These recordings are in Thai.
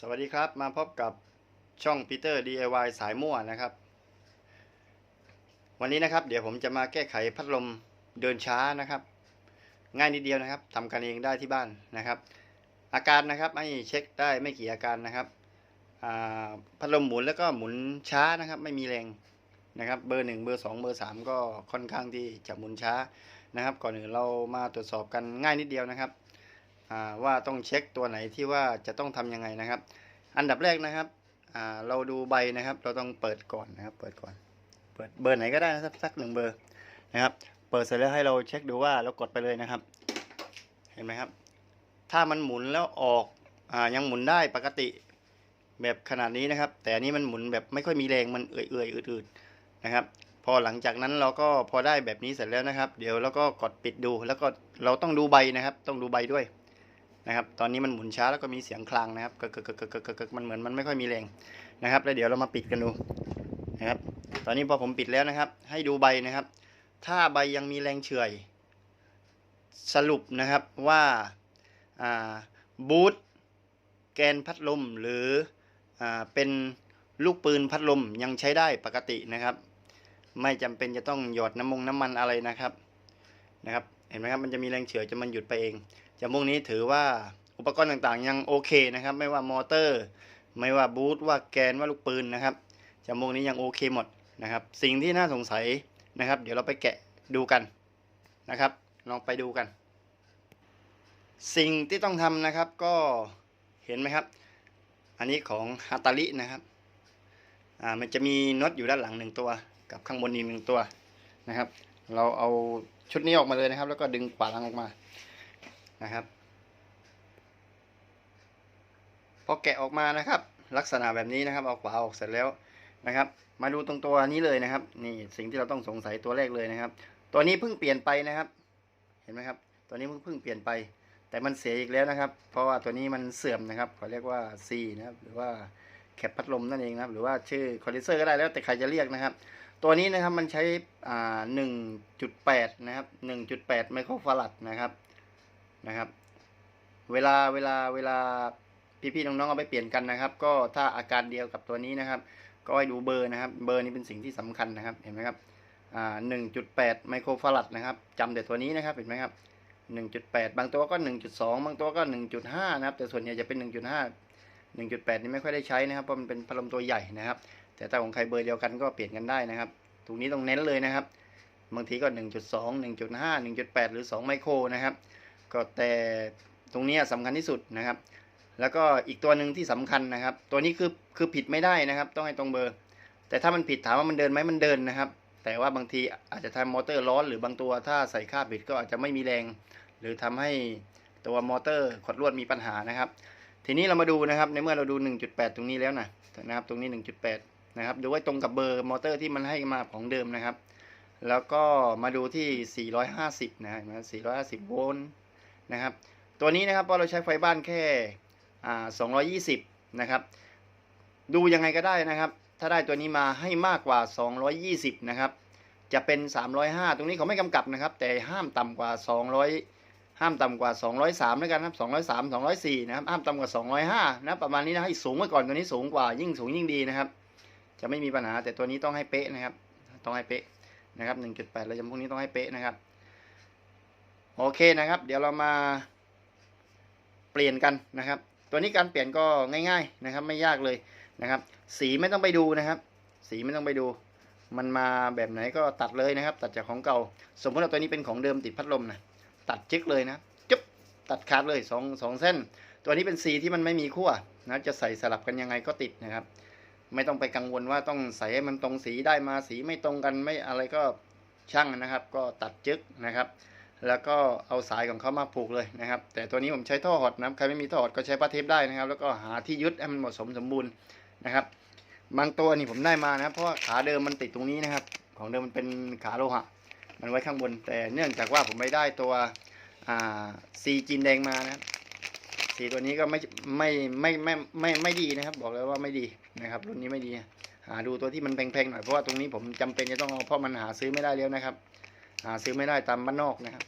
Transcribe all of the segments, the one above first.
สวัสดีครับมาพบกับช่องปีเตอร์ DIY สายมั่วนะครับ วันนี้นะครับ เดี๋ยวผมจะมาแก้ไขพัดลมเดินช้านะครับ ง่ายนิดเดียวนะครับทำกันเองได้ที่บ้านนะครับ อาการนะครับให้เช็คได้ไม่กี่อาการนะครับพัดลมหมุนแล้วก็หมุนช้านะครับ ไม่มีแรงนะครับ เบอร์หนึ่งเบอร์สองเบอร์สามก็ค่อนข้างที่จะหมุนช้านะครับ ก่อนอื่นเรามาตรวจสอบกันง่ายนิดเดียวนะครับ ว่าต้องเช็คตัวไหนที่ว่าจะต้องทำยังไงนะครับ อันดับแรกนะครับเราดูใบนะครับ เราต้องเปิดก่อนนะครับ เปิดก่อน เปิดเบอร์ไหนก็ได้นะครับสักหนึ่งเบอร์นะครับ เปิดเสร็จแล้วให้เราเช็คดูว่าเรากดไปเลยนะครับ เห็นไหมครับ ถ้ามันหมุนแล้วออกอยังหมุนได้ปกติแบบขนาดนี้นะครับ แต่อันนี้มันหมุนแบบไม่ค่อยมีแรงมันเอื่อยๆอืดๆนะครับ พอหลังจากนั้นเราก็พอได้แบบนี้เสร็จแล้วนะครับ เดี๋ยวเราก็กดปิดดูแล้วก็เราต้องดูใบนะครับ ต้องดูใบด้วย นะครับ ตอนนี้มันหมุนช้าแล้วก็มีเสียงคลางนะครับกึกกึกกึกกึกกึกกึกกึกมันเหมือนมันไม่ค่อยมีแรงนะครับ แล้วเดี๋ยวเรามาปิดกันดูนะครับ ตอนนี้พอผมปิดแล้วนะครับ ให้ดูใบนะครับ ถ้าใบยังมีแรงเฉื่อย สรุปนะครับว่าบูทแกนพัดลมหรืออเป็นลูกปืนพัดลมยังใช้ได้ปกตินะครับ ไม่จำเป็นจะต้องหยอดน้ำมงน้ำมันอะไรนะครับนะครับ เห็นไหมครับมันจะมีแรงเฉื่อยจะมันหยุดไปเองจามุกนี้ถือว่าอุปกรณ์ต่างๆ ยังโอเคนะครับ ไม่ว่ามอเตอร์ ไม่ว่าบูทว่าแกนว่าลูกปืนนะครับจามุกนี้ยังโอเคหมดนะครับ สิ่งที่น่าสงสัยนะครับ เดี๋ยวเราไปแกะดูกันนะครับ ลองไปดูกัน สิ่งที่ต้องทำนะครับก็เห็นไหมครับ อันนี้ของฮาตาลินะครับอ่ามันจะมีน็อตอยู่ด้านหลังหนึ่งตัว กับข้างบนอีกหนึ่งตัวนะครับ เราเอาชุดนี้ออกมาเลยนะครับ แล้วก็ดึงขวาหลังออกมานะครับ พอแกะออกมานะครับ ลักษณะแบบนี้นะครับ เอาขวาออกเสร็จแล้วนะครับ มาดูตรงตัวนี้เลยนะครับ นี่สิ่งที่เราต้องสงสัยตัวแรกเลยนะครับ ตัวนี้เพิ่งเปลี่ยนไปนะครับ เห็นไหมครับ ตัวนี้เพิ่งเพิ่งเปลี่ยนไป แต่มันเสียอีกแล้วนะครับ เพราะว่าตัวนี้มันเสื่อมนะครับเขาเรียกว่า C นะครับ หรือว่าแคปพัดลมนั่นเองนะครับ หรือว่าชื่อคอนเดนเซอร์ก็ได้แล้วแต่ใครจะเรียกนะครับ ตัวนี้นะครับมันใช้อ่า1.8นะครับ1.8ไมโครฟาราดนะครับนะครับ เวลาเวลาเวลาพี่ๆน้องๆเอาไปเปลี่ยนกันนะครับ ก็ถ้าอาการเดียวกับตัวนี้นะครับ ก็ให้ดูเบอร์นะครับ เบอร์นี้เป็นสิ่งที่สำคัญนะครับ เห็นไหมครับอ่าหนึ่งจุดแปดไมโครฟาราดนะครับจำแต่ตัวนี้นะครับเห็นไหมครับหนึ่งจุดแปดบางตัวก็หนึ่งจุดสองบางตัวก็หนึ่งจุดห้านะครับ แต่ส่วนใหญ่จะเป็นหนึ่งจุดห้าหนึ่งจุดแปดนี่ไม่ค่อยได้ใช้นะครับเพราะมันเป็นพัดลมตัวใหญ่นะครับ แต่ถ้าของใครเบอร์เดียวกันก็เปลี่ยนกันได้นะครับ ตรงนี้ต้องเน้นเลยนะครับ บางทีก็หนึ่งจุดสองหนึ่งจุดห้าหนึ่งจุดแปดหรือสองไมโครนะครับ ก็แต่ตรงนี้ยสำคัญที่สุดนะครับ แล้วก็อีกตัวหนึ่งที่สำคัญนะครับ ตัวนี้คือคือผิดไม่ได้นะครับ ต้องให้ตรงเบอร์ แต่ถ้ามันผิดถามว่ามันเดินไหมมันเดินนะครับ แต่ว่าบางทีอาจจะทำมอเตอร์ร้อน หรือบางตัวถ้าใส่ค่าบิดก็อาจจะไม่มีแรง หรือทำให้ตัวมอเตอร์ขดลวดมีปัญหานะครับ ทีนี้เรามาดูนะครับในเมื่อเราดู 1.8 ตรงนี้แล้วนะนะครับตรงนี้ 1.8 นะครับดูไว้ตรงกับเบอร์มอเตอร์ที่มันให้มาของเดิมนะครับ แล้วก็มาดูที่ 450 นะฮะ450 โวลต์นะครับ ตัวนี้นะครับพราะเราใช้ไฟบ้านแค่220 นะครับ ดูยังไงก็ได้นะครับ ถ้าได้ตัวนี้มาให้มากกว่า 220 นะครับ จะเป็น 305 ตรงนี้เขาไม่กำกับนะครับ แต่ห้ามต่ำกว่า 200 ห้ามต่ำกว่า 203แล้วกันครับ 203 204 นะครับ ห้ามต่ำกว่า 205 นะ ประมาณนี้นะ ให้สูงไว้ก่อน ตัวนี้สูงกว่า ยิ่งสูงยิ่งดีนะครับ จะไม่มีปัญหาแต่ตัวนี้ต้องให้เป๊ะนะครับ ต้องให้เป๊ะนะครับ1.8แล้วจำพวกนี้ต้องให้เป๊ะนะครับ โอเคนะครับ เดี๋ยวเรามาเปลี่ยนกันนะครับ ตัวนี้การเปลี่ยนก็ง่าย ๆนะครับ ไม่ยากเลยนะครับ สีไม่ต้องไปดูนะครับ สีไม่ต้องไปดู มันมาแบบไหนก็ตัดเลยนะครับ ตัดจากของเก่า สมมติว่าตัวนี้เป็นของเดิมติดพัดลมนะตัดจึ๊กเลยนะจุ๊บตัดขาดเลยสองสองเส้น ตัวนี้เป็นสีที่มันไม่มีขั้วนะจะใส่สลับกันยังไงก็ติดนะครับ ไม่ต้องไปกังวลว่าต้องใส่ให้มันตรงสีได้มาสีไม่ตรงกันไม่อะไรก็ช่างนะครับ ก็ตัดจึ๊กนะครับ แล้วก็เอาสายของเขามาผูกเลยนะครับ แต่ตัวนี้ผมใช้ท่อหดนะใครไม่มีท่อหดก็ใช้ผ้าเทปได้นะครับ แล้วก็หาที่ยึดให้มันเหมาะสมสมบูรณ์นะครับ บางตัวนี่ผมได้มานะครับเพราะว่าขาเดิมมันติดตรงนี้นะครับ ของเดิมมันเป็นขาโลหะ มันไว้ข้างบน แต่เนื่องจากว่าผมไม่ได้ตัวซีจีนแดงมานะครับ สีตัวนี้ก็ไม่ไม่ไม่ไม่ไม่ไม่ดีนะครับ บอกเลยว่าไม่ดีนะครับ รุ่นนี้ไม่ดี หาดูตัวที่มันแพงๆหน่อยเพราะว่าตรงนี้ผมจำเป็นจะต้องเอาเพราะมันหาซื้อไม่ได้แล้วนะครับ หาซื้อไม่ได้ตามบ้านนอกนะครับ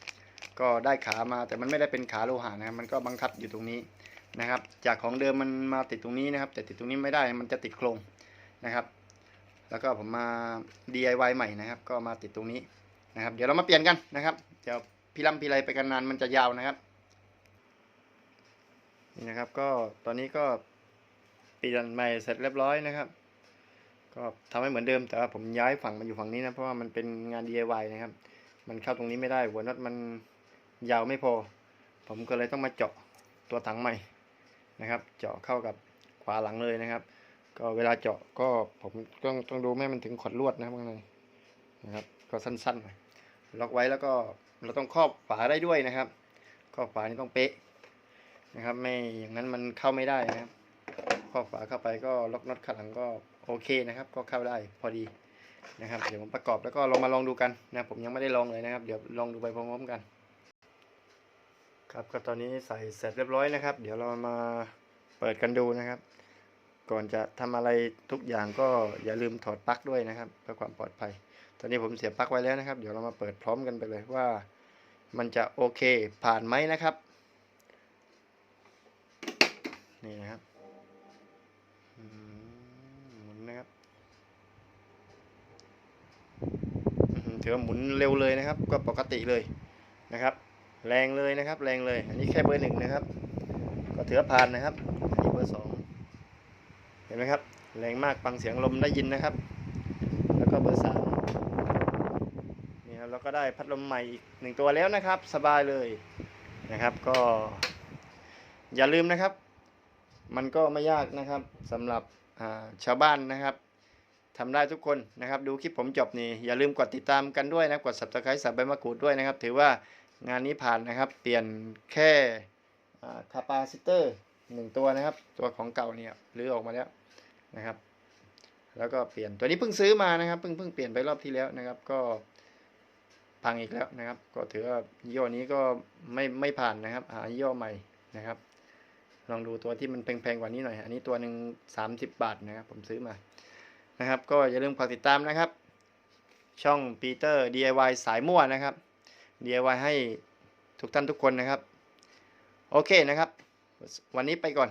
ก็ได้ขามาแต่มันไม่ได้เป็นขาโลหะนะครับมันก็บังคับอยู่ตรงนี้นะครับ จากของเดิมมันมาติดตรงนี้นะครับ แต่ติดตรงนี้ไม่ได้มันจะติดโครงนะครับ แล้วก็ผมมา DIY ใหม่นะครับ ก็มาติดตรงนี้นะครับ เดี๋ยวเรามาเปลี่ยนกันนะครับเดี๋ยวพี่ลำพี่ไรไปกันนานมันจะยาวนะครับ นี่นะครับก็ตอนนี้ก็เปลี่ยนใหม่เสร็จเรียบร้อยนะครับ ก็ทำให้เหมือนเดิมแต่ว่าผมย้ายฝั่งมาอยู่ฝั่งนี้นะเพราะว่ามันเป็นงาน DIY นะครับ มันเข้าตรงนี้ไม่ได้หัวน็อตมันยาวไม่พอ ผมก็เลยต้องมาเจาะตัวถังใหม่นะครับ เจาะเข้ากับขวาหลังเลยนะครับ ก็เวลาเจาะก็ผมต้องต้องดูไม่มันถึงขดลวดนะครับข้างในนะครับก็สั้นๆล็อกไว้แล้วก็เราต้องครอบฝาได้ด้วยนะครับครอบฝานี่ต้องเป๊ะ นะครับ ไม่อย่างนั้นมันเข้าไม่ได้นะครับครอฝาเข้าไปก็ล็อกน็อตข้างหลังก็โอเคนะครับ ก็เข้าได้พอดีนะครับ เดี๋ยวผมประกอบแล้วก็ลองมาลองดูกันนะผมยังไม่ได้ลองเลยนะครับ เดี๋ยวลองดูไปพร้อมๆกัน ครับก็ตอนนี้ใส่เสร็จเรียบร้อยนะครับ เดี๋ยวเรามาเปิดกันดูนะครับ ก่อนจะทำอะไรทุกอย่างก็อย่าลืมถอดปลั๊กด้วยนะครับเพื่อความปลอดภัย ตอนนี้ผมเสียบปลั๊กไว้แล้วนะครับ เดี๋ยวเรามาเปิดพร้อมกันไปเลยว่า มันจะโอเคผ่านไหมนะครับ นี่นะครับหมุนนะครับถือว่าหมุนเร็วเลยนะครับ ก็ปกติเลยนะครับ แรงเลยนะครับ แรงเลย อันนี้แค่เบอร์หนึ่งนะครับ ก็ถือผ่านนะครับ อันนี้เบอร์สองเห็นไหมครับ แรงมากฟังเสียงลมได้ยินนะครับ แล้วก็เบอร์สามนี่ครับแล้วก็ได้พัดลมใหม่อีกหนึ่งตัวแล้วนะครับ สบายเลยนะครับ ก็อย่าลืมนะครับ มันก็ไม่ยากนะครับสำหรับชาวบ้านนะครับทำได้ทุกคนนะครับ ดูคลิปผมจบนี่อย่าลืมกดติดตามกันด้วยนะกด subscribe สับใบมะกรูดด้วยนะครับ ถือว่างานนี้ผ่านนะครับ เปลี่ยนแค่คาปาซิเตอร์หนึ่งตัวนะครับ ตัวของเก่าเนี่ยรื้อออกมาแล้วนะครับ แล้วก็เปลี่ยนตัวนี้เพิ่งซื้อมานะครับเพิ่งเพิ่งเปลี่ยนไปรอบที่แล้วนะครับ ก็พังอีกแล้วนะครับ ก็ถือว่ายี่ห้อนี้ก็ไม่ไม่ผ่านนะครับ หายี่ห้อใหม่นะครับ ลองดูตัวที่มันแพงๆกว่านี้หน่อย อันนี้ตัวหนึ่งสามสิบบาทนะครับ ผมซื้อมา นะครับ ก็อย่าลืมฝากติดตามนะครับ ช่องปีเตอร์ DIY สายมั่วนะครับ DIY ให้ทุกท่านทุกคนนะครับ โอเคนะครับ วันนี้ไปก่อน